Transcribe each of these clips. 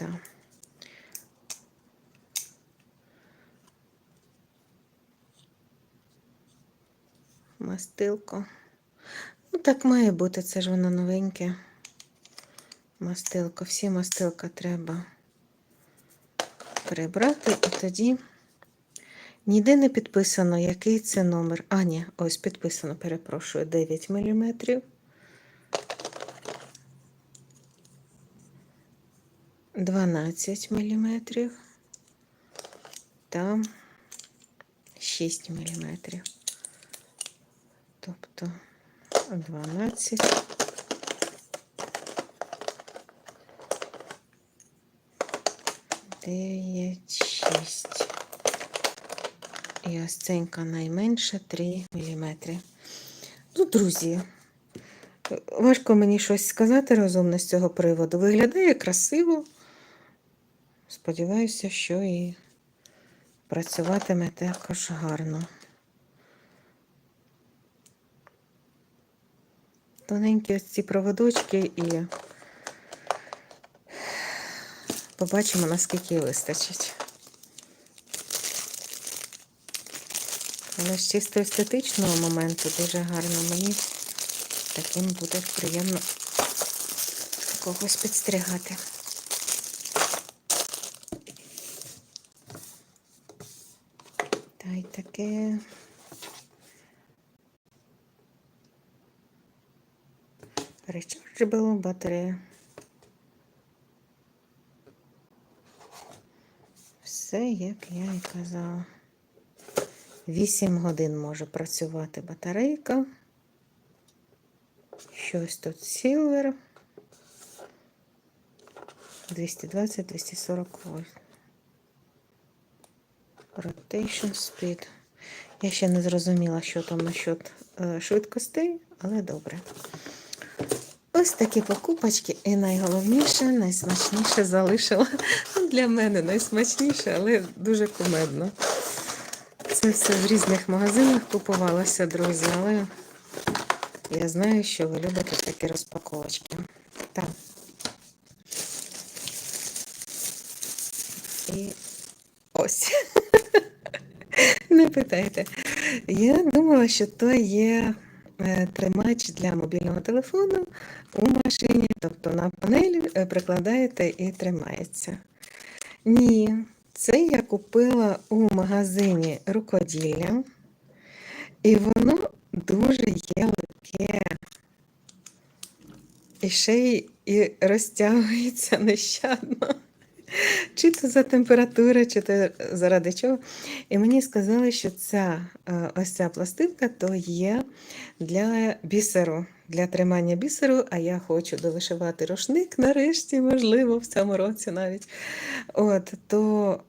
Так. Мастилко. Ну, так має бути, це ж воно новеньке. Мастилко. Всі мастилка треба прибрати і тоді. Ніде не підписано, який це номер. А, ні, ось підписано, перепрошую, 9 мм. Дванадцять міліметрів та 6 міліметрів. Тобто 12. Дев'ять, шість. І ось ценька найменше 3 мм. Ну, друзі, важко мені щось сказати розумне з цього приводу. Виглядає красиво. Сподіваюся, що і працюватиме також гарно. Тоненькі ось ці проводочки і побачимо, наскільки вистачить. Але з чисто естетичного моменту дуже гарно мені таким буде приємно когось підстригати. Та й таке. Rechargeable батарея. Все, як я і казала. 8 годин може працювати батарейка. Щось тут Silver. 220-240 вольт. Rotation speed. Я ще не зрозуміла, що там насчет е, швидкостей, але добре. Ось такі покупочки. І найголовніше, найсмачніше залишила для мене найсмачніше, але дуже кумедно. Це все в різних магазинах купувалося, друзі, але я знаю, що ви любите такі розпаковочки. Так. І ось. Не питайте. Я думала, що то є е, тримач для мобільного телефону у машині, тобто на панелі е, прикладаєте і тримається. Ні, це я купила у магазині рукоділля, і воно дуже є легке. І ще й розтягується нещадно. Чи то за температури, чи то заради чого. І мені сказали, що ця е, ось ця пластинка то є для бісеру, для тримання бісеру, а я хочу довишивати рушник нарешті, можливо, в цьому році навіть. От, То,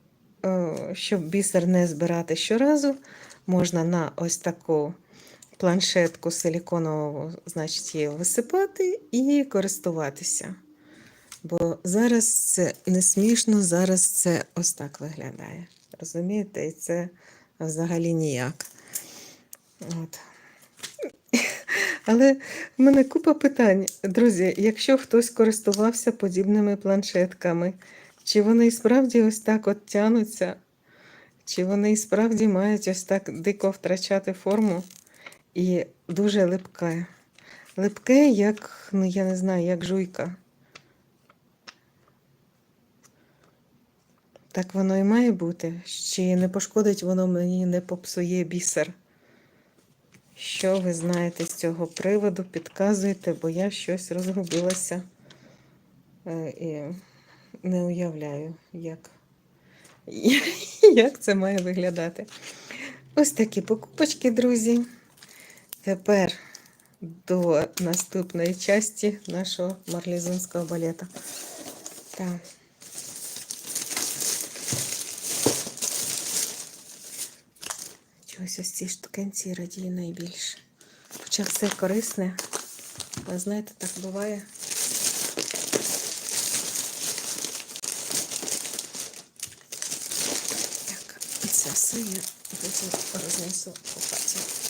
е, щоб бісер не збирати щоразу, можна на ось таку планшетку силіконову, значить, її висипати і користуватися. Бо зараз це не смішно, зараз це ось так виглядає. Розумієте? І це взагалі ніяк. От. Але в мене купа питань. Друзі, якщо хтось користувався подібними планшетками, чи вони справді ось так от тянуться, чи вони і справді мають ось так дико втрачати форму і дуже липке. Липке, як, ну я не знаю, як жуйка. Так воно і має бути. Чи не пошкодить воно мені, не попсує бісер? Що ви знаєте з цього приводу? Підказуйте, бо я щось розгубилася е, і не уявляю, як, як це має виглядати. Ось такі покупочки, друзі. Тепер до наступної часті нашого марлізонського балета. Так. Чогось ось ці штукенці радію найбільше. Хоча все корисне, але знаєте, так буває. Так, це все я потім рознесу по хаті.